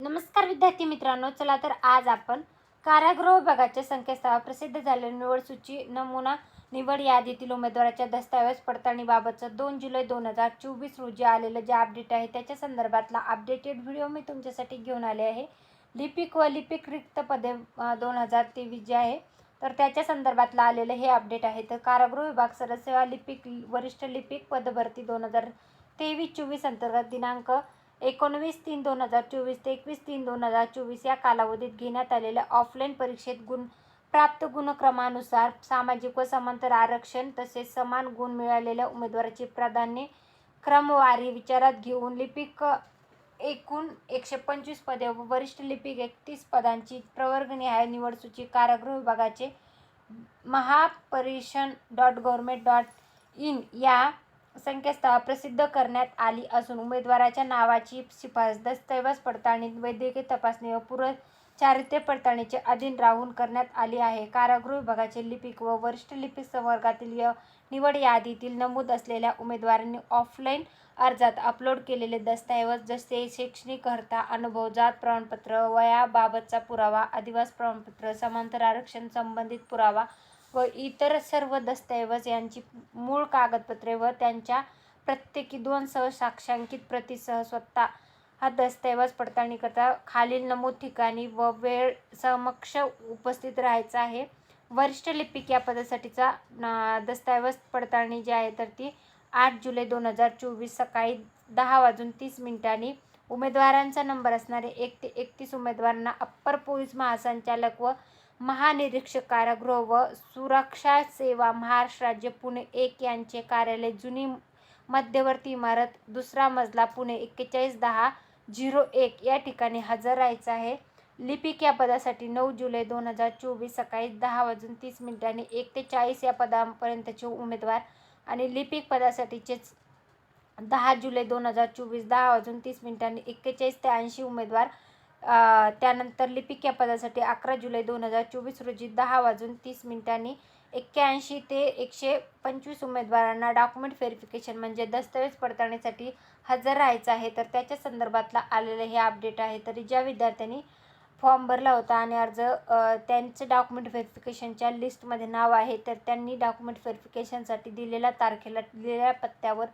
नमस्कार विद्यार्थी मित्रांनो चला तर आज आपण कारागृह विभागाच्या संकेतस्थळावर प्रसिद्ध झालेल्या निवड सूची नमुना निवड यादीतील उमेदवाराच्या दस्तऐवज पडताळणीबाबतचं दोन जुलै दोन हजार चोवीस रोजी आलेलं जे अपडेट आहे त्याच्या संदर्भातला अपडेटेड व्हिडिओ मी तुमच्यासाठी घेऊन आले आहे. लिपिक व लिपिक रिक्त पदे दोन हजार तेवीस जे आहे तर त्याच्या संदर्भातला आलेलं हे अपडेट आहे. तर कारागृह विभाग सदस्य लिपिक वरिष्ठ लिपिक पदभरती दोन हजार तेवीस चोवीस अंतर्गत दिनांक एकोणवीस तीन दोन हजार चोवीस ते एकवीस तीन दोन हजार चोवीस या कालावधीत घेण्यात आलेल्या ऑफलाईन परीक्षेत गुण प्राप्त गुणक्रमानुसार सामाजिक व समांतर आरक्षण तसेच समान गुण मिळालेल्या उमेदवाराची प्राधान्य क्रमवारी विचारात घेऊन लिपिक एकूण एकशे पंचवीस पदे व वरिष्ठ लिपिक एकतीस पदांची प्रवर्गनिहाय निवड सूची कारागृह विभागाचे महापरिषण डॉट गव्हर्मेंट डॉट इन या संकेतस्थळावर प्रसिद्ध करण्यात आली असून उमेदवाराच्या नावाची शिफारस दस्तऐवज पडताळणी वैद्यकीय तपासणी व पूर्व चारित्र्य पडताळणीचे अधीन राहून करण्यात आली आहे. कारागृह विभागाचे लिपिक व वरिष्ठ लिपिक संवर्गातील य निवड यादीतील नमूद असलेल्या उमेदवारांनी ऑफलाईन अर्जात अपलोड केलेले दस्तऐवज जसे शैक्षणिक अर्हता अनुभव जात प्रमाणपत्र वयाबाबतचा पुरावा अधिवास प्रमाणपत्र समांतर आरक्षण संबंधित पुरावा व इतर सर्व दस्तऐवज यांची मूळ कागदपत्रे व त्यांच्या प्रत्येकी दोन सह साक्षांकित प्रतीसह स्वतः हा दस्तऐवज पडताळणीकरता खालील नमूद ठिकाणी व वेळ समक्ष उपस्थित राहायचा आहे. वरिष्ठ लिपिक या पदासाठीचा दस्तऐवज पडताळणी जी आहे तर ती आठ जुलै दोन हजार चोवीस सकाळी दहा वाजून तीस मिनिटांनी उमेदवारांचा नंबर असणारे एक ते एकतीस उमेदवारांना अप्पर पोलीस महासंचालक व महानिरीक्षक कारागृह व सुरक्षा सेवा महाराष्ट्र राज्य पुणे एक यांचे कार्यालय जुनी मध्यवर्ती इमारत दुसरा मजला पुणे एक्केचाळीस दहा झिरो एक या ठिकाणी हजर राहायचं आहे. लिपिक या पदासाठी नऊ जुलै दोन हजार चोवीस सकाळी दहा वाजून तीस मिनिटांनी एक ते चाळीस या पदापर्यंतचे उमेदवार आणि लिपिक पदासाठीचेच दहा जुलै दोन हजार चोवीस दहा वाजून तीस मिनिटांनी एक्केचाळीस ते ऐंशी उमेदवार त्यानंतर लिपिक या पदासाठी अकरा जुलै दोन हजार चोवीस रोजी दहा वाजून तीस मिनिटांनी एक्क्याऐंशी ते एकशे पंचवीस उमेदवारांना डॉक्युमेंट व्हेरिफिकेशन म्हणजे दस्तऐवज पडताळणीसाठी हजर राहायचं आहे. तर त्याच्या संदर्भातला आलेलं हे अपडेट आहे. तरी ज्या विद्यार्थ्यांनी फॉर्म भरला होता आणि अर्ज त्यांचं डॉक्युमेंट व्हेरिफिकेशनच्या लिस्टमध्ये नाव आहे तर त्यांनी डॉक्युमेंट व्हेरिफिकेशनसाठी दिलेल्या तारखेला दिलेल्या पत्त्यावर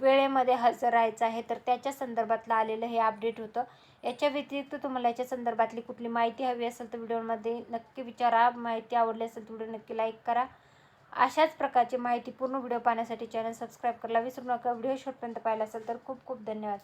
वेळेमध्ये हजर राहायचं आहे तर त्याच्या संदर्भातलं आलेलं हे अपडेट होतं. याच्या व्यतिरिक्त तुम्हाला याच्या संदर्भातली कुठली माहिती हवी असेल तर व्हिडिओमध्ये नक्की विचारा. माहिती आवडली असेल तर व्हिडिओ नक्की लाईक करा. अशाच प्रकारची माहिती पूर्ण व्हिडिओ पाहण्यासाठी चॅनल सबस्क्राईब करायला विसरू नका. व्हिडिओ शॉर्टपर्यंत पाहिला असेल तर खूप खूप धन्यवाद.